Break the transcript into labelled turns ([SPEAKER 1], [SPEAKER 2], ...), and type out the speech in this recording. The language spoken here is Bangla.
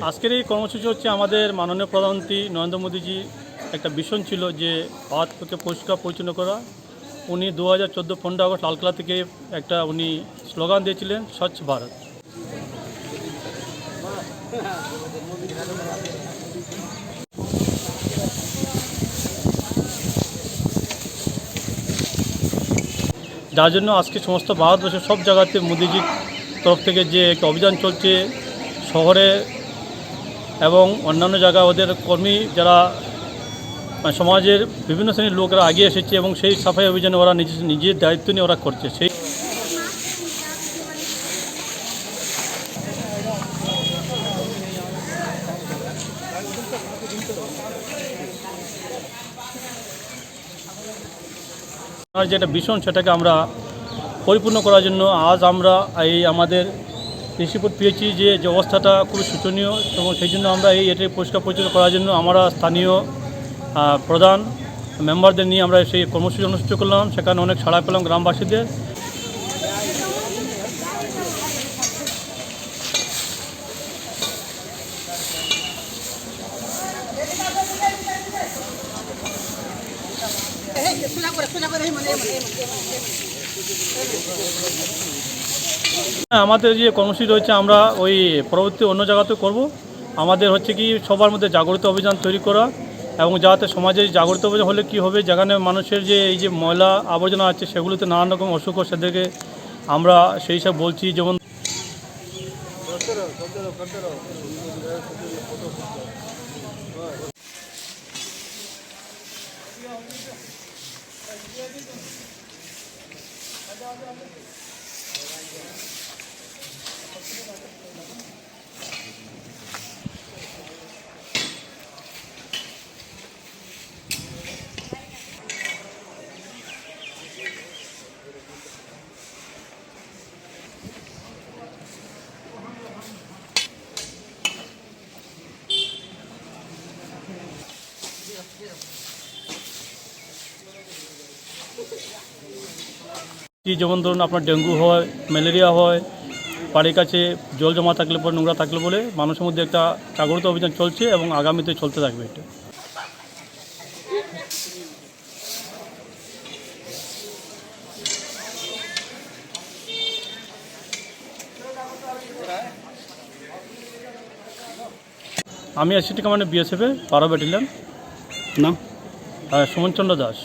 [SPEAKER 1] আজকের এই কর্মসূচি হচ্ছে আমাদের মাননীয় প্রধানমন্ত্রী নরেন্দ্র মোদীজি একটা ভীষণ ছিল যে ভারতকে পরিষ্কার পরিচ্ছন্ন করা। উনি দু হাজার চোদ্দ পনেরো আগস্ট লালকেলা থেকে একটা উনি স্লোগান দিয়েছিলেন, স্বচ্ছ ভারত। যার জন্য আজকে সমস্ত ভারতবর্ষের সব জায়গাতে মোদিজির তরফ থেকে যে একটা অভিযান চলছে, শহরে এবং অন্যান্য জায়গায় ওদের কর্মী যারা মানে সমাজের বিভিন্ন শ্রেণির লোকরা এগিয়ে এসেছে এবং সেই সাফাই অভিযানে ওরা নিজের নিজের দায়িত্ব নিয়ে ওরা করছে। সেই যেটা ভীষণ সেটাকে আমরা পরিপূর্ণ করার জন্য আজ আমরা এই আমাদের ঋষিপুর পেয়েছি যে যে অবস্থাটা খুবই শোচনীয় এবং সেই জন্য আমরা এই এটাকে পরিষ্কার পরিচ্ছন্ন করার জন্য আমরা স্থানীয় প্রধান মেম্বারদের নিয়ে আমরা সেই কর্মসূচি অনুষ্ঠিত করলাম। সেখানে অনেক সাড়া পেলাম গ্রামবাসীদের। আমাদের যে কর্মসূচি রয়েছে, আমরা ওই পরবর্তী অন্য জায়গাতেও করব। আমাদের হচ্ছে কি, সবার মধ্যে জাগরিত অভিযান তৈরি করা এবং যাতে সমাজে জাগরিত অভিযান হলে কি হবে, যেখানে মানুষের যে এই যে ময়লা আবর্জনা আছে, সেগুলোতে নানান রকম অসুখ হয় সেদেরকে আমরা সেই সব বলছি। যেমন Yeah. যেমন ধরুন আপনার ডেঙ্গু হয় ম্যালেরিয়া হয় বাড়ির কাছে জল জমা থাকলে পরে নোংরা থাকলে বলে মানুষের মধ্যে একটা জাগরিত অভিযান চলছে এবং আগামীতে চলতে থাকবে এটা। আমি আসিটি কমান্ডে বিএসএফে বারো ব্যাটালিয়ান।
[SPEAKER 2] নাম?
[SPEAKER 1] সুমনচন্দ্র দাস।